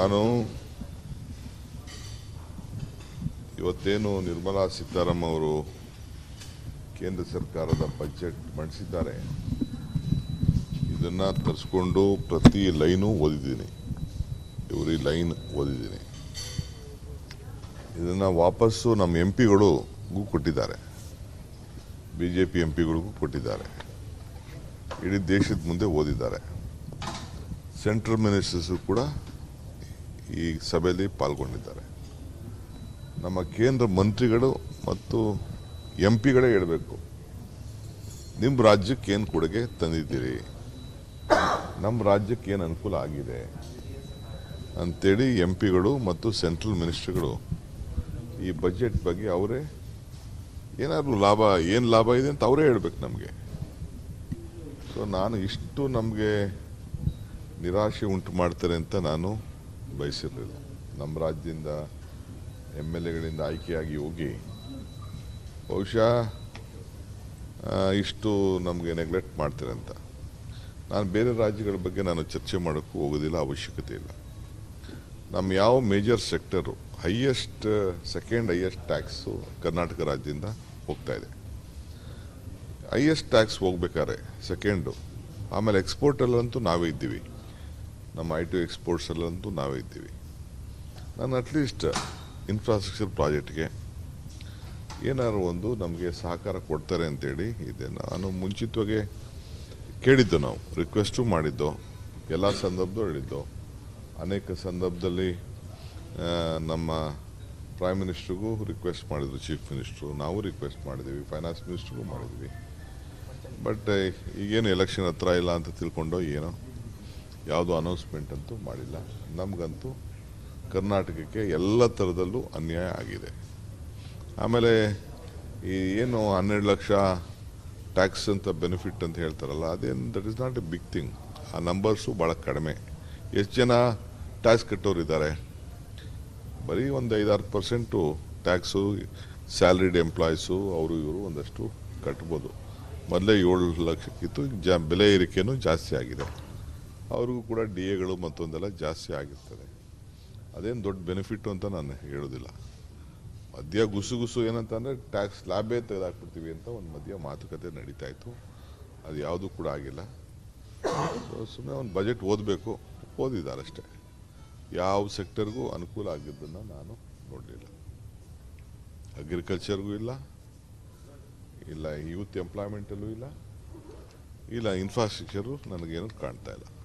ನಾನು ಇವತ್ತೇನು ನಿರ್ಮಲಾ ಸೀತಾರಾಮ್ ಅವರು ಕೇಂದ್ರ ಸರ್ಕಾರದ ಬಜೆಟ್ ಮಂಡಿಸಿದ್ದಾರೆ, ಇದನ್ನು ತರಿಸ್ಕೊಂಡು ಪ್ರತಿ ಲೈನು ಓದಿದ್ದೀನಿ. ಇವ್ರಿ ಲೈನ್ ಓದಿದ್ದೀನಿ. ಇದನ್ನು ವಾಪಸ್ಸು ನಮ್ಮ ಎಂ ಪಿಗಳಿಗೂ ಕೊಟ್ಟಿದ್ದಾರೆ. ಬಿ ಜೆ ಪಿ ಎಂ ಪಿಗಳಿಗೂ ಕೊಟ್ಟಿದ್ದಾರೆ. ಇಡೀ ದೇಶದ ಮುಂದೆ ಓದಿದ್ದಾರೆ. ಸೆಂಟ್ರಲ್ ಮಿನಿಸ್ಟರ್ಸು ಕೂಡ ಈ ಸಭೆಯಲ್ಲಿ ಪಾಲ್ಗೊಂಡಿದ್ದಾರೆ. ನಮ್ಮ ಕೇಂದ್ರ ಮಂತ್ರಿಗಳು ಮತ್ತು ಎಂ ಪಿಗಳೇ ಹೇಳಬೇಕು ನಿಮ್ಮ ರಾಜ್ಯಕ್ಕೆ ಏನು ಕೊಡುಗೆ ತಂದಿದ್ದೀರಿ? ನಮ್ಮ ರಾಜ್ಯಕ್ಕೆ ಏನು ಅನುಕೂಲ ಆಗಿದೆ? ಅಂಥೇಳಿ ಎಂ ಪಿಗಳು ಮತ್ತು ಸೆಂಟ್ರಲ್ ಮಿನಿಸ್ಟ್ರಿಗಳು ಈ ಬಜೆಟ್ ಬಗ್ಗೆ ಅವರೇ ಏನಾದರೂ ಲಾಭ, ಏನು ಲಾಭ ಇದೆ ಅಂತ ಅವರೇ ಹೇಳಬೇಕು ನಮಗೆ. ಸೊ ನಾನು ಇಷ್ಟು ನಮಗೆ ನಿರಾಶೆ ಉಂಟು ಮಾಡ್ತಾರೆ ಅಂತ ನಾನು ಬಯಸಿರಲಿಲ್ಲ. ನಮ್ಮ ರಾಜ್ಯದಿಂದ ಎಂ ಎಲ್ ಎಗಳಿಂದ ಆಯ್ಕೆಯಾಗಿ ಹೋಗಿ, ಬಹುಶಃ ಇಷ್ಟು ನಮಗೆ ನೆಗ್ಲೆಕ್ಟ್ ಮಾಡ್ತಾರೆ ಅಂತ. ನಾನು ಬೇರೆ ರಾಜ್ಯಗಳ ಬಗ್ಗೆ ನಾನು ಚರ್ಚೆ ಮಾಡೋಕ್ಕೂ ಹೋಗೋದಿಲ್ಲ, ಅವಶ್ಯಕತೆ ಇಲ್ಲ. ನಮ್ಮ ಯಾವ major sector highest second highest tax Karnataka ರಾಜ್ಯದಿಂದ ಹೋಗ್ತಾ ಇದೆ. ಹೈಯೆಸ್ಟ್ ಟ್ಯಾಕ್ಸ್ ಹೋಗ್ಬೇಕಾದ್ರೆ ಸೆಕೆಂಡು ಆಮೇಲೆ ಎಕ್ಸ್ಪೋರ್ಟಲ್ಲಂತೂ ನಾವೇ ಇದ್ದೀವಿ. ನಮ್ಮ ಐ ಟಿ ಎಕ್ಸ್ಪೋರ್ಟ್ಸಲ್ಲಂತೂ ನಾವೇ ಇದ್ದೀವಿ. ನಾನು ಅಟ್ಲೀಸ್ಟ್ ಇನ್ಫ್ರಾಸ್ಟ್ರಕ್ಚರ್ ಪ್ರಾಜೆಕ್ಟ್ಗೆ ಏನಾದ್ರು ಒಂದು ನಮಗೆ ಸಹಕಾರ ಕೊಡ್ತಾರೆ ಅಂತೇಳಿ ಇದೆ. ನಾನು ಮುಂಚಿತವಾಗಿ ಕೇಳಿದ್ದು ನಾವು ರಿಕ್ವೆಸ್ಟು ಮಾಡಿದ್ದು, ಎಲ್ಲ ಸಂದರ್ಭದಲ್ಲೂ ಹೇಳಿದ್ದು. ಅನೇಕ ಸಂದರ್ಭದಲ್ಲಿ ನಮ್ಮ ಪ್ರೈಮ್ ಮಿನಿಸ್ಟ್ರಿಗೂ ರಿಕ್ವೆಸ್ಟ್ ಮಾಡಿದ್ರು ಚೀಫ್ ಮಿನಿಸ್ಟ್ರು ನಾವು ರಿಕ್ವೆಸ್ಟ್ ಮಾಡಿದ್ದೀವಿ ಫೈನಾನ್ಸ್ ಮಿನಿಸ್ಟ್ರಿಗೂ ಮಾಡಿದ್ವಿ ಬಟ್ ಈಗೇನು ಎಲೆಕ್ಷನ್ ಹತ್ರ ಇಲ್ಲ ಅಂತ ತಿಳ್ಕೊಂಡು ಏನೋ. ಯಾವುದೋ ಅನೌನ್ಸ್ಮೆಂಟ್ ಅಂತೂ ಮಾಡಿಲ್ಲ. ನಮಗಂತೂ ಕರ್ನಾಟಕಕ್ಕೆ ಎಲ್ಲ ಥರದಲ್ಲೂ ಅನ್ಯಾಯ ಆಗಿದೆ. ಆಮೇಲೆ ಈ ಏನು ಹನ್ನೆರಡು ಲಕ್ಷ ಟ್ಯಾಕ್ಸ್ ಅಂತ ಬೆನಿಫಿಟ್ ಅಂತ ಹೇಳ್ತಾರಲ್ಲ, ಅದೇನು that is not a big thing ಆ ನಂಬರ್ಸು ಭಾಳ ಕಡಿಮೆ. ಎಷ್ಟು ಜನ ಟ್ಯಾಕ್ಸ್ ಕಟ್ಟೋರಿದ್ದಾರೆ? ಬರೀ ಒಂದು ಐದಾರು ಪರ್ಸೆಂಟು ಟ್ಯಾಕ್ಸು ಸ್ಯಾಲ್ರಿಡ್ ಎಂಪ್ಲಾಯೀಸು ಅವರು ಇವರು ಒಂದಷ್ಟು ಕಟ್ಬೋದು. ಮೊದಲೇ ಏಳು ಲಕ್ಷಕ್ಕಿತ್ತು ಜ, ಬೆಲೆ ಏರಿಕೆಯೂ ಜಾಸ್ತಿ ಆಗಿದೆ. ಅವ್ರಿಗೂ ಕೂಡ ಡಿ ಎಗಳು ಮತ್ತೊಂದೆಲ್ಲ ಜಾಸ್ತಿ ಆಗಿರ್ತದೆ. ಅದೇನು ದೊಡ್ಡ ಬೆನಿಫಿಟ್ ಅಂತ ನಾನು ಹೇಳೋದಿಲ್ಲ. ಮಧ್ಯ ಗುಸು ಗುಸು ಏನಂತಂದರೆ ಟ್ಯಾಕ್ಸ್ ಲಾಭೇ ತೆಗೆದಾಕ್ಬಿಡ್ತೀವಿ ಅಂತ ಒಂದು ಮಧ್ಯ ಮಾತುಕತೆ ನಡೀತಾ ಇತ್ತು. ಅದು ಯಾವುದೂ ಕೂಡ ಆಗಿಲ್ಲ. ಸುಮ್ಮನೆ ಒಂದು ಬಜೆಟ್ ಓದಬೇಕು. ಓದಿದ್ದಾರೆ ಅಷ್ಟೇ ಯಾವ ಸೆಕ್ಟರ್ಗೂ ಅನುಕೂಲ ಆಗಿದ್ದನ್ನು ನಾನು ನೋಡಲಿಲ್ಲ. ಅಗ್ರಿಕಲ್ಚರ್ಗೂ ಇಲ್ಲ. ಇಲ್ಲ ಯೂತ್ ಎಂಪ್ಲಾಯ್ಮೆಂಟಲ್ಲೂ ಇಲ್ಲ. ಇಲ್ಲ ಇನ್ಫ್ರಾಸ್ಟ್ರಕ್ಚರು ನನಗೇನು ಕಾಣ್ತಾ ಇಲ್ಲ.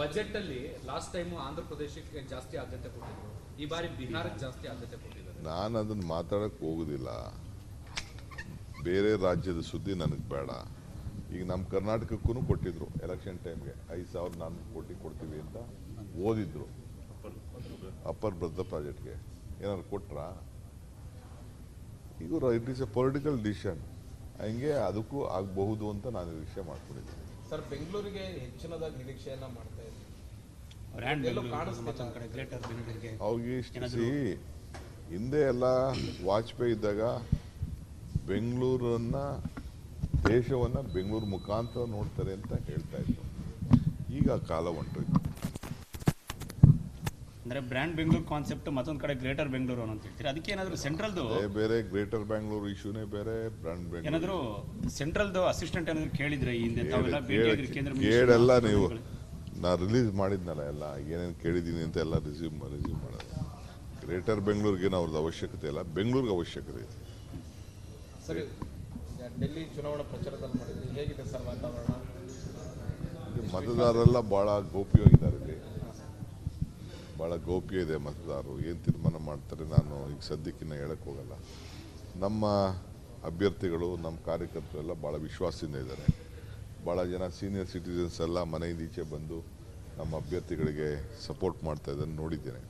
ಬಜೆಟ್ ಅಲ್ಲಿ ಲಾಸ್ಟ್ ಟೈಮ್ ಆಂಧ್ರ ಪ್ರದೇಶಕ್ಕೆ ಜಾಸ್ತಿ ಆದ್ಯತೆ ಕೊಟ್ಟಿದ್ರು. ಈ ಬಾರಿ ಬಿಹಾರಕ್ಕೆ ಜಾಸ್ತಿ ಆದ್ಯತೆ ಕೊಟ್ಟಿದ್ದಾರೆ. ನಾನು ಅದನ್ನ ಮಾತಾಡಕ್ ಹೋಗೋದಿಲ್ಲ. ಬೇರೆ ರಾಜ್ಯದ ಸುದ್ದಿ ನನಗೆ ಬೇಡ. ಈಗ ನಮ್ಮ ಕರ್ನಾಟಕಕ್ಕೂ ಕೊಟ್ಟಿದ್ರು ಎಲೆಕ್ಷನ್ ಟೈಮ್ಗೆ ಐದು ಸಾವಿರದ ನಾನ್ನೂರು ಕೋಟಿ ಕೊಡ್ತೀವಿ ಅಂತ ಓದಿದ್ರು. ಅಪ್ಪರ್ ಭದ್ರಾ ಪ್ರಾಜೆಕ್ಟ್ಗೆ ಏನಾದ್ರು ಕೊಟ್ರಾ? ಈಗ it is a political decision ಹಂಗೆ ಅದಕ್ಕೂ ಆಗಬಹುದು ಅಂತ ನಾನು ನಿರೀಕ್ಷೆ ಮಾಡ್ಕೊಂಡಿದ್ದೀನಿ. ಸರ್ ಬೆಂಗಳೂರಿಗೆ ಹೆಚ್ಚಿನದಾಗಿ ನಿರೀಕ್ಷೆಯನ್ನ ಮಾಡ್ತಾ ಇದ್ದೀವಿ ಹಿಂದೆ ಎಲ್ಲ ವಾಜಪೇಯಿ ಇದ್ದಾಗ ಬೆಂಗಳೂರನ್ನ ದೇಶವನ್ನ ಬೆಂಗಳೂರು ಮುಖಾಂತರ ನೋಡ್ತಾರೆ ಅಂತ ಹೇಳ್ತಾ ಇದ್ರು. ಈಗ ಕಾಲ ಹೊಂಟೋಯ್ತು. ಅಂದ್ರೆ ಬ್ರ್ಯಾಂಡ್ ಬೆಂಗಳೂರು ಕಾನ್ಸೆಪ್ಟ್ ಮತ್ತೊಂದು ಕಡೆ ಗ್ರೇಟರ್ ಬೆಂಗಳೂರು ಅಂತ ಹೇಳ್ತೀರಿ? ಅದಕ್ಕೆ ಏನಾದ್ರು ಸೆಂಟ್ರಲ್ದು ಬೇರೆ ಗ್ರೇಟರ್ ಬೆಂಗಳೂರು ಇಶ್ಯೂನೇ ಬೇರೆ ಬ್ರಾಂಡ್ ಬೆಂಗಳೂರು. ಏನಾದ್ರು ಸೆಂಟ್ರಲ್ದು ಅಸಿಸ್ಟೆಂಟ್ ಏನಾದ್ರು ಕೇಳಿದ್ರೆ ಈ ಹಿಂದೆ? ತಾವೆಲ್ಲ ಭೇಟಿ ಆಗಿದ್ರಿ ಕೇಂದ್ರ ಕೇಳೆಲ್ಲ ನೀವು. ನಾನು ನಾ ರಿಲೀಸ್ ಮಾಡಿದ್ನಲ್ಲ ಎಲ್ಲ ಏನೇನು ಕೇಳಿದ್ದೀನಿ ಅಂತ ಎಲ್ಲ ರಿಸ್ಯೂಮ್ ರಿಸ್ಯೂಮ್ ಮಾಡೋದು. ಗ್ರೇಟರ್ ಬೆಂಗಳೂರಿಗೇನು ಅವ್ರದ್ದು ಅವಶ್ಯಕತೆ ಇಲ್ಲ. ಬೆಂಗಳೂರಿಗೆ ಅವಶ್ಯಕತೆ ಇದೆ. ಸರಿ. ಡೆಲ್ಲಿ ಚುನಾವಣಾ ಪ್ರಚಾರದಲ್ಲಿ ಮಾಡಿದ್ವಿ ಹೇಗಿದೆ ಸರ್ ವಾತಾವರಣ? ಮತದಾರರೆಲ್ಲ ಭಾಳ ಗೋಪ್ಯವಾಗಿದ್ದಾರೆ ಇಲ್ಲಿ. ಭಾಳ ಗೌಪ್ಯ ಇದೆ ಮತದಾರರು. ಏನು ತೀರ್ಮಾನ ಮಾಡ್ತಾರೆ ನಾನು ಈಗ ಸದ್ಯಕ್ಕಿನ್ನ ಹೇಳಕ್ಕೆ ಹೋಗಲ್ಲ. ನಮ್ಮ ಅಭ್ಯರ್ಥಿಗಳು, ನಮ್ಮ ಕಾರ್ಯಕರ್ತರು ಎಲ್ಲ ಭಾಳ ವಿಶ್ವಾಸದಿಂದ ಇದ್ದಾರೆ. ಭಾಳ ಜನ ಸೀನಿಯರ್ ಸಿಟಿಸನ್ಸ್ ಎಲ್ಲ ಮನೆಯಿಂದ ಈಚೆ ಬಂದು ನಮ್ಮ ಅಭ್ಯರ್ಥಿಗಳಿಗೆ ಸಪೋರ್ಟ್ ಮಾಡ್ತಾ ಇದ್ದಾರೆ ನೋಡಿದ್ದೇನೆ.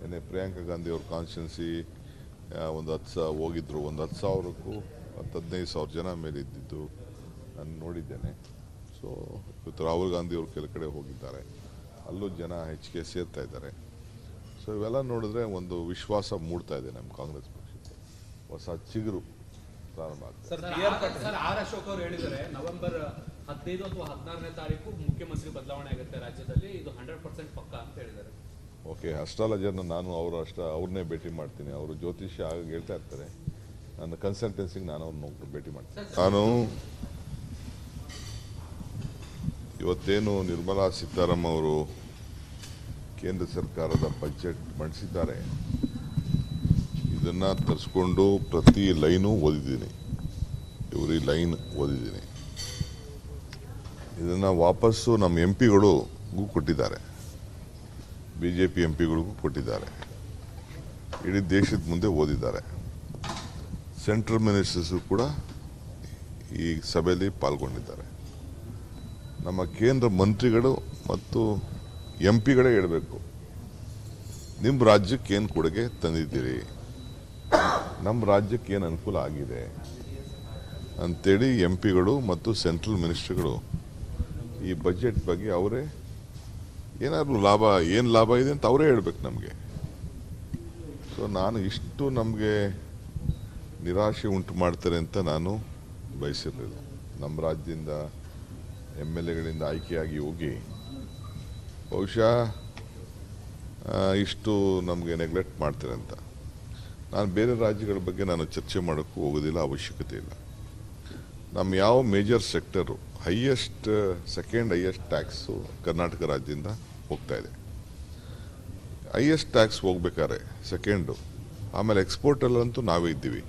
ನಿನ್ನೆ ಪ್ರಿಯಾಂಕಾ ಗಾಂಧಿ ಅವ್ರ ಕಾನ್ಸ್ಟಿಟ್ಯೂನ್ಸಿ ಒಂದು ಹತ್ತು ಸಾವಿರ ಹೋಗಿದ್ರು. ಒಂದು ಹತ್ತು ಸಾವಿರಕ್ಕೂ ಹತ್ತು ಹದಿನೈದು ಸಾವಿರ ಜನ ಮೇಲೆ ಇದ್ದಿದ್ದು ನಾನು ನೋಡಿದ್ದೇನೆ. ಸೊ ಇವತ್ತು ರಾಹುಲ್ ಗಾಂಧಿ ಅವರು ಕೆಲ ಕಡೆ ಹೋಗಿದ್ದಾರೆ. ಅಲ್ಲೂ ಜನ ಹೆಚ್ಚಿಗೆ ಸೇರ್ತಾ ಇದ್ದಾರೆ. ಸೊ ಇವೆಲ್ಲ ನೋಡಿದ್ರೆ ಒಂದು ವಿಶ್ವಾಸ ಮೂಡ್ತಾ ಇದೆ ನಮ್ಮ ಕಾಂಗ್ರೆಸ್ ಪಕ್ಷಕ್ಕೆ. ಹೊಸ ಚಿಗುರು ಪ್ರಾರಂಭ ಆಗ್ತದೆ ಆರ್ ಅಶೋಕ್ ಅವರು ನವೆಂಬರ್ ಹದಿನೈದು ಅಥವಾ ಹದಿನಾರನೇ ತಾರೀಕು ಮುಖ್ಯಮಂತ್ರಿ ಬದಲಾವಣೆ ಆಗುತ್ತೆ ರಾಜ್ಯದಲ್ಲಿ ಇದು ಹಂಡ್ರೆಡ್ ಪರ್ಸೆಂಟ್ ಪಕ್ಕ ಅಂತ ಹೇಳಿದ್ದಾರೆ. ಓಕೆ ಅಸ್ಟ್ರಾಲಜರ್ನ ನಾನು ಅವರು ಅಷ್ಟ ಅವ್ರನ್ನೇ ಭೇಟಿ ಮಾಡ್ತೀನಿ. ಅವರು ಜ್ಯೋತಿಷ್ಯ ಆಗ ಹೇಳ್ತಾ ಇರ್ತಾರೆ. ನನ್ನ ಕನ್ಸಲ್ಟೆನ್ಸಿಗೆ ನಾನು ಅವ್ರನ್ನ ಭೇಟಿ ಮಾಡ್ತೀನಿ. ನಾನು ಇವತ್ತೇನು ನಿರ್ಮಲಾ ಸೀತಾರಾಮ್ ಅವರು ಕೇಂದ್ರ ಸರ್ಕಾರದ ಬಜೆಟ್ ಮಂಡಿಸಿದ್ದಾರೆ. ಇದನ್ನು ತರಿಸ್ಕೊಂಡು ಪ್ರತಿ ಲೈನು ಓದಿದ್ದೀನಿ. ಇವರಿ ಲೈನ್ ಓದಿದ್ದೀನಿ. ಇದನ್ನು ವಾಪಸ್ಸು ನಮ್ಮ ಎಂ ಪಿಗಳಿಗೂ ಕೊಟ್ಟಿದ್ದಾರೆ. ಬಿ ಜೆ ಪಿ ಎಂ ಪಿಗಳಿಗೂ ಕೊಟ್ಟಿದ್ದಾರೆ. ಇಡೀ ದೇಶದ ಮುಂದೆ ಓದಿದ್ದಾರೆ. ಸೆಂಟ್ರಲ್ ಮಿನಿಸ್ಟರ್ಸು ಕೂಡ ಈ ಸಭೆಯಲ್ಲಿ ಪಾಲ್ಗೊಂಡಿದ್ದಾರೆ. ನಮ್ಮ ಕೇಂದ್ರ ಮಂತ್ರಿಗಳು ಮತ್ತು ಎಂ ಪಿಗಳೇ ಹೇಳಬೇಕು. ನಿಮ್ಮ ರಾಜ್ಯಕ್ಕೆ ಏನು ಕೊಡುಗೆ ತಂದಿದ್ದೀರಿ? ನಮ್ಮ ರಾಜ್ಯಕ್ಕೆ ಏನು ಅನುಕೂಲ ಆಗಿದೆ? ಅಂಥೇಳಿ ಎಂ ಪಿಗಳು ಮತ್ತು ಸೆಂಟ್ರಲ್ ಮಿನಿಸ್ಟ್ರಿಗಳು ಈ ಬಜೆಟ್ ಬಗ್ಗೆ ಅವರೇ ಏನಾದರೂ ಲಾಭ, ಏನು ಲಾಭ ಇದೆ ಅಂತ ಅವರೇ ಹೇಳ್ಬೇಕು ನಮಗೆ. ಸೊ ನಾನು ಇಷ್ಟು ನಮಗೆ ನಿರಾಶೆ ಉಂಟು ಮಾಡ್ತಾರೆ ಅಂತ ನಾನು ಬಯಸಿರಲಿಲ್ಲ. ನಮ್ಮ ರಾಜ್ಯದಿಂದ ಎಂ ಎಲ್ ಎಗಳಿಂದ ಆಯ್ಕೆಯಾಗಿ ಹೋಗಿ ಬಹುಶಃ ಇಷ್ಟು ನಮಗೆ ನೆಗ್ಲೆಕ್ಟ್ ಮಾಡ್ತಾರೆ ಅಂತ. ನಾನು ಬೇರೆ ರಾಜ್ಯಗಳ ಬಗ್ಗೆ ನಾನು ಚರ್ಚೆ ಮಾಡೋಕ್ಕೂ ಹೋಗೋದಿಲ್ಲ, ಅವಶ್ಯಕತೆ ಇಲ್ಲ. ನಮ್ಮ ಯಾವ major sector highest second highest tax Karnataka ರಾಜ್ಯದಿಂದ ಹೋಗ್ತಾ ಇದೆ. ಹೈಯೆಸ್ಟ್ ಟ್ಯಾಕ್ಸ್ ಹೋಗ್ಬೇಕಾದ್ರೆ ಸೆಕೆಂಡು ಆಮೇಲೆ ಎಕ್ಸ್ಪೋರ್ಟಲ್ಲಂತೂ ನಾವೇ ಇದ್ದೀವಿ.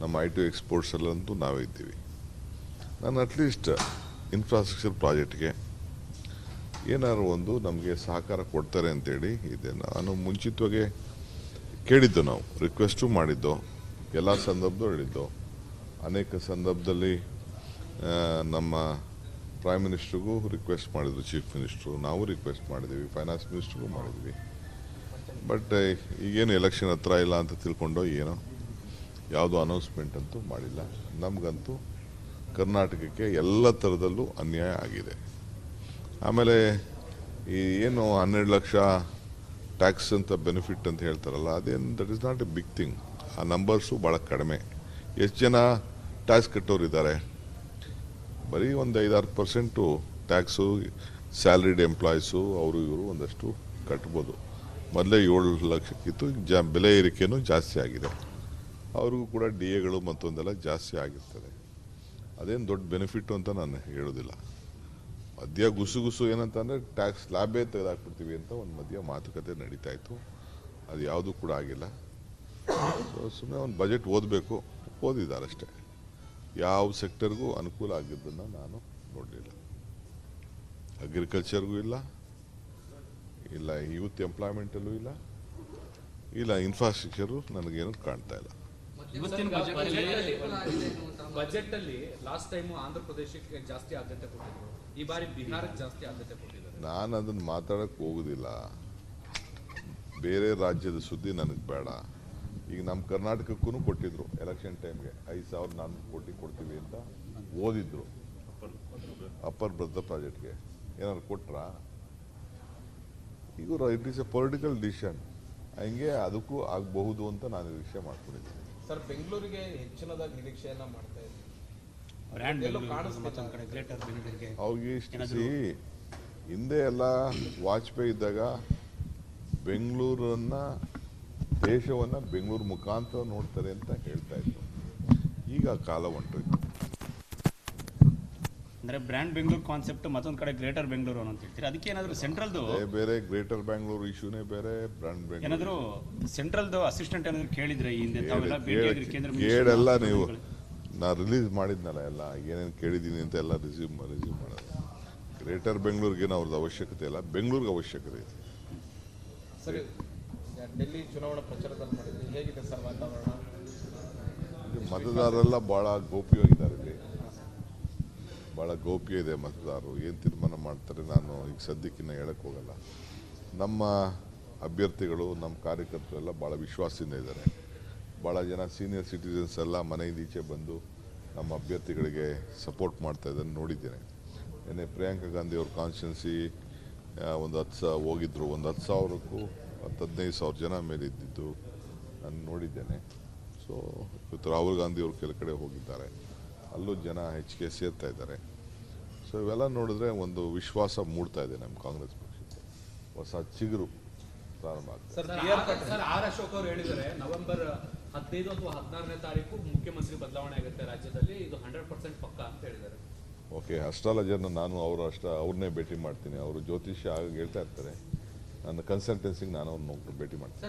ನಮ್ಮ ಐ ಟಿ ಎಕ್ಸ್ಪೋರ್ಟ್ಸಲ್ಲಂತೂ ನಾವೇ ಇದ್ದೀವಿ. ನಾನು ಅಟ್ಲೀಸ್ಟ್ ಇನ್ಫ್ರಾಸ್ಟ್ರಕ್ಚರ್ ಪ್ರಾಜೆಕ್ಟ್ಗೆ ಏನಾದ್ರು ಒಂದು ನಮಗೆ ಸಹಕಾರ ಕೊಡ್ತಾರೆ ಅಂತೇಳಿ ಇದೆ. ನಾನು ಮುಂಚಿತವಾಗಿ ಕೇಳಿದ್ದು ನಾವು ರಿಕ್ವೆಸ್ಟು ಮಾಡಿದ್ದು, ಎಲ್ಲ ಸಂದರ್ಭದಲ್ಲೂ ಹೇಳಿದ್ದು. ಅನೇಕ ಸಂದರ್ಭದಲ್ಲಿ ನಮ್ಮ ಪ್ರೈಮ್ ಮಿನಿಸ್ಟ್ರಿಗೂ ರಿಕ್ವೆಸ್ಟ್ ಮಾಡಿದ್ರು ಚೀಫ್ ಮಿನಿಸ್ಟ್ರು ನಾವು ರಿಕ್ವೆಸ್ಟ್ ಮಾಡಿದ್ದೀವಿ ಫೈನಾನ್ಸ್ ಮಿನಿಸ್ಟ್ರಿಗೂ ಮಾಡಿದ್ವಿ ಬಟ್ ಈಗೇನು ಎಲೆಕ್ಷನ್ ಹತ್ರ ಇಲ್ಲ ಅಂತ ತಿಳ್ಕೊಂಡು ಏನೋ, ಯಾವುದೋ ಅನೌನ್ಸ್ಮೆಂಟ್ ಅಂತೂ ಮಾಡಿಲ್ಲ. ನಮಗಂತೂ ಕರ್ನಾಟಕಕ್ಕೆ ಎಲ್ಲ ಥರದಲ್ಲೂ ಅನ್ಯಾಯ ಆಗಿದೆ. ಆಮೇಲೆ ಈ ಏನು ಹನ್ನೆರಡು ಲಕ್ಷ ಟ್ಯಾಕ್ಸ್ ಅಂತ ಬೆನಿಫಿಟ್ ಅಂತ ಹೇಳ್ತಾರಲ್ಲ, ಅದೇನು that is not a big thing ಆ ನಂಬರ್ಸು ಭಾಳ ಕಡಿಮೆ. ಎಷ್ಟು ಜನ ಟ್ಯಾಕ್ಸ್ ಕಟ್ಟೋರು ಇದ್ದಾರೆ ಬರೀ ಒಂದು ಐದಾರು ಪರ್ಸೆಂಟು ಟ್ಯಾಕ್ಸು ಸ್ಯಾಲ್ರಿಡ್ ಎಂಪ್ಲಾಯ್ಸು ಅವರು ಇವರು ಒಂದಷ್ಟು ಕಟ್ಬೋದು. ಮೊದಲೇ ಏಳು ಲಕ್ಷಕ್ಕಿತ್ತು ಜಾ, ಬೆಲೆ ಏರಿಕೆಯೂ ಜಾಸ್ತಿ ಆಗಿದೆ. ಅವ್ರಿಗೂ ಕೂಡ ಡಿ ಎಗಳು ಮತ್ತೊಂದೆಲ್ಲ ಜಾಸ್ತಿ ಆಗಿರ್ತದೆ. ಅದೇನು ದೊಡ್ಡ ಬೆನಿಫಿಟ್ಟು ಅಂತ ನಾನು ಹೇಳೋದಿಲ್ಲ. ಮಧ್ಯ ಗುಸು ಏನಂತಂದರೆ ಟ್ಯಾಕ್ಸ್ ಲ್ಯಾಬೇ ತೆಗೆದಾಕ್ಬಿಡ್ತೀವಿ ಅಂತ ಒಂದು ಮಧ್ಯ ಮಾತುಕತೆ ನಡೀತಾ ಇತ್ತು. ಅದು ಯಾವುದೂ ಕೂಡ ಆಗಿಲ್ಲ. ಸುಮ್ಮನೆ ಒಂದು ಬಜೆಟ್ ಓದಬೇಕು. ಓದಿದ್ದಾರೆ ಅಷ್ಟೇ ಯಾವ ಸೆಕ್ಟರ್ಗೂ ಅನುಕೂಲ ಆಗಿದ್ದನ್ನು ನಾನು ನೋಡಲಿಲ್ಲ. ಅಗ್ರಿಕಲ್ಚರ್ಗೂ ಇಲ್ಲ. ಇಲ್ಲ ಯೂತ್ ಎಂಪ್ಲಾಯ್ಮೆಂಟಲ್ಲೂ ಇಲ್ಲ. ಇಲ್ಲ ಇನ್ಫ್ರಾಸ್ಟ್ರಕ್ಚರು ನನಗೇನು ಕಾಣ್ತಾ ಇಲ್ಲ. ಇವತ್ತಿನ ಬಜೆಟ್ ಬಜೆಟ್ ಅಲ್ಲಿ ಬಜೆಟ್ ಅಲ್ಲಿ ಲಾಸ್ಟ್ ಟೈಮ್ ಆಂಧ್ರ ಪ್ರದೇಶಕ್ಕೆ ಜಾಸ್ತಿ ಆದ್ಯತೆ ಕೊಟ್ಟಿದ್ರು. ಈ ಬಾರಿ ಬಿಹಾರಕ್ಕೆ ಜಾಸ್ತಿ ಆದ್ಯತೆ ಕೊಟ್ಟಿದ್ದಾರೆ. ನಾನು ಅದನ್ನು ಮಾತಾಡಕ್ ಹೋಗುದಿಲ್ಲ. ಬೇರೆ ರಾಜ್ಯದ ಸುದ್ದಿ ನನಗೆ ಬೇಡ. ಈಗ ನಮ್ಮ ಕರ್ನಾಟಕಕ್ಕೂ ಕೊಟ್ಟಿದ್ರು ಎಲೆಕ್ಷನ್ ಟೈಮ್ಗೆ ಐದು ಸಾವಿರ ನಾನು ಕೋಟಿ ಕೊಡ್ತೀವಿ ಅಂತ ಓದಿದ್ರು. ಅಪ್ಪರ್ ಬ್ರದ್ದ ಪ್ರಾಜೆಕ್ಟ್ಗೆ ಏನಾದ್ರು ಕೊಟ್ರಾ? ಈಗ it is a political decision ಹಂಗೆ ಅದಕ್ಕೂ ಆಗಬಹುದು ಅಂತ ನಾನು ವಿಷಯ ಮಾಡ್ಕೊಂಡಿದ್ದೀನಿ. ಸರ್ ಬೆಂಗಳೂರಿಗೆ ಹೆಚ್ಚಿನದಾಗಿ ನಿರೀಕ್ಷೆಯನ್ನ ಮಾಡ್ತಾ ಇದ್ದೀವಿ ಹಿಂದೆ ಎಲ್ಲ ವಾಜಪೇಯಿ ಇದ್ದಾಗ ಬೆಂಗಳೂರನ್ನ ದೇಶವನ್ನ ಬೆಂಗಳೂರು ಮುಖಾಂತರ ನೋಡ್ತಾರೆ ಅಂತ ಹೇಳ್ತಾ ಇದ್ರು. ಈಗ ಕಾಲ ಹೊಂಟೋಯ್ತು. ಅಂದ್ರೆ ಬ್ರ್ಯಾಂಡ್ ಬೆಂಗಳೂರು ಕಾನ್ಸೆಪ್ಟ್ ಮತ್ತೊಂದು ಕಡೆ ಗ್ರೇಟರ್ ಬೆಂಗಳೂರು ಅಂತ ಹೇಳ್ತೀರಿ? ಅದಕ್ಕೆ ಏನಾದ್ರು ಸೆಂಟ್ರಲ್ದು ಬೇರೆ ಗ್ರೇಟರ್ ಬ್ಯಾಂಗ್ಳೂರ್ ಇಶ್ಯೂನೇ ಬೇರೆ ಬ್ರಾಂಡ್ ಏನಾದ್ರು ಸೆಂಟ್ರಲ್ ಸೆಂಟ್ರಲ್ದು ಅಸಿಸ್ಟೆಂಟ್ ಏನಾದ್ರು ಕೇಳಿದ್ರೆ ಈ ಹಿಂದೆ ತಾವೆಲ್ಲ ಕೇಂದ್ರ ಕೇಳೆಲ್ಲ ನೀವು. ನಾ ರಿಲೀಸ್ ಮಾಡಿದ್ನಲ್ಲ ಎಲ್ಲ ಏನೇನು ಕೇಳಿದ್ದೀನಿ ಅಂತ ಎಲ್ಲ ರಿಸ್ಯೂಮ್ ರಿಸ್ಯೂಮ್ ಮಾಡೋದು. ಗ್ರೇಟರ್ ಬೆಂಗಳೂರಿಗೇನು ಅವ್ರದ್ದು ಅವಶ್ಯಕತೆ ಇಲ್ಲ ಬೆಂಗಳೂರಿಗೆ ಅವಶ್ಯಕತೆ ಇದೆ. ಸರಿ ಡೆಲ್ಲಿ ಚುನಾವಣಾ ಪ್ರಚಾರದಲ್ಲಿ ಮಾಡಿದ್ರಿ ಹೇಗಿದೆ ಸರ್ ವಾತಾವರಣ? ಮತದಾರರೆಲ್ಲ ಭಾಳ ಗೋಪ್ಯವಾಗಿದ್ದಾರೆ ಇಲ್ಲಿ. ಭಾಳ ಗೌಪ್ಯ ಇದೆ ಮತದಾರರು, ಏನು ತೀರ್ಮಾನ ಮಾಡ್ತಾರೆ ನಾನು ಈಗ ಸದ್ಯಕ್ಕಿನ್ನ ಹೇಳಕ್ಕೆ ಹೋಗಲ್ಲ. ನಮ್ಮ ಅಭ್ಯರ್ಥಿಗಳು, ನಮ್ಮ ಕಾರ್ಯಕರ್ತರು ಎಲ್ಲ ಭಾಳ ವಿಶ್ವಾಸದಿಂದ ಇದ್ದಾರೆ. ಭಾಳ ಜನ ಸೀನಿಯರ್ ಸಿಟಿಸನ್ಸ್ ಎಲ್ಲ ಮನೆಯಿಂದ ಈಚೆ ಬಂದು ನಮ್ಮ ಅಭ್ಯರ್ಥಿಗಳಿಗೆ ಸಪೋರ್ಟ್ ಮಾಡ್ತಾ ಇದ್ದಾರೆ ನೋಡಿದ್ದೇನೆ. ಏನೇ ಪ್ರಿಯಾಂಕಾ ಗಾಂಧಿ ಅವ್ರ ಕಾನ್ಸ್ಟಿಟ್ಯೂನ್ಸಿ ಒಂದು ಹತ್ತು ಸಾವಿರ ಹೋಗಿದ್ರು. ಒಂದು ಹತ್ತು ಸಾವಿರಕ್ಕೂ ಹತ್ತು ಹದಿನೈದು ಸಾವಿರ ಜನ ಮೇಲೆ ಇದ್ದಿದ್ದು ನಾನು ನೋಡಿದ್ದೇನೆ. ಸೊ ಇವತ್ತು ರಾಹುಲ್ ಗಾಂಧಿ ಅವರು ಕೆಲ ಕಡೆ ಹೋಗಿದ್ದಾರೆ. ಅಲ್ಲೂ ಜನ ಹೆಚ್ಚಿಗೆ ಸೇರ್ತಾ ಇದ್ದಾರೆ. ಸೊ ಇವೆಲ್ಲ ನೋಡಿದ್ರೆ ಒಂದು ವಿಶ್ವಾಸ ಮೂಡ್ತಾ ಇದೆ ನಮ್ಮ ಕಾಂಗ್ರೆಸ್ ಪಕ್ಷಕ್ಕೆ. ಹೊಸ ಚಿಗುರು ಪ್ರಾರಂಭ ಆಗ್ತದೆ sir sir, B R Ashok ಅವರು ಹೇಳಿದ್ದಾರೆ ನವೆಂಬರ್ ಹದಿನೈದು ಅಥವಾ ಹದಿನಾರನೇ ತಾರೀಕು ಮುಖ್ಯಮಂತ್ರಿ ಬದಲಾವಣೆ ಆಗುತ್ತೆ ರಾಜ್ಯದಲ್ಲಿ ಇದು ಹಂಡ್ರೆಡ್ ಪರ್ಸೆಂಟ್ ಪಕ್ಕ ಅಂತ ಹೇಳಿದ್ದಾರೆ. ಓಕೆ ಅಸ್ಟ್ರಾಲಜರ್ನ ನಾನು ಅವರು ಅಷ್ಟ ಅವ್ರನ್ನೇ ಭೇಟಿ ಮಾಡ್ತೀನಿ. ಅವರು ಜ್ಯೋತಿಷ್ಯ ಆಗ ಹೇಳ್ತಾ ಇರ್ತಾರೆ. ನನ್ನ ಕನ್ಸಲ್ಟೆನ್ಸಿಗೆ ನಾನು ಅವ್ರನ್ನ ಭೇಟಿ ಮಾಡ್ತೀನಿ.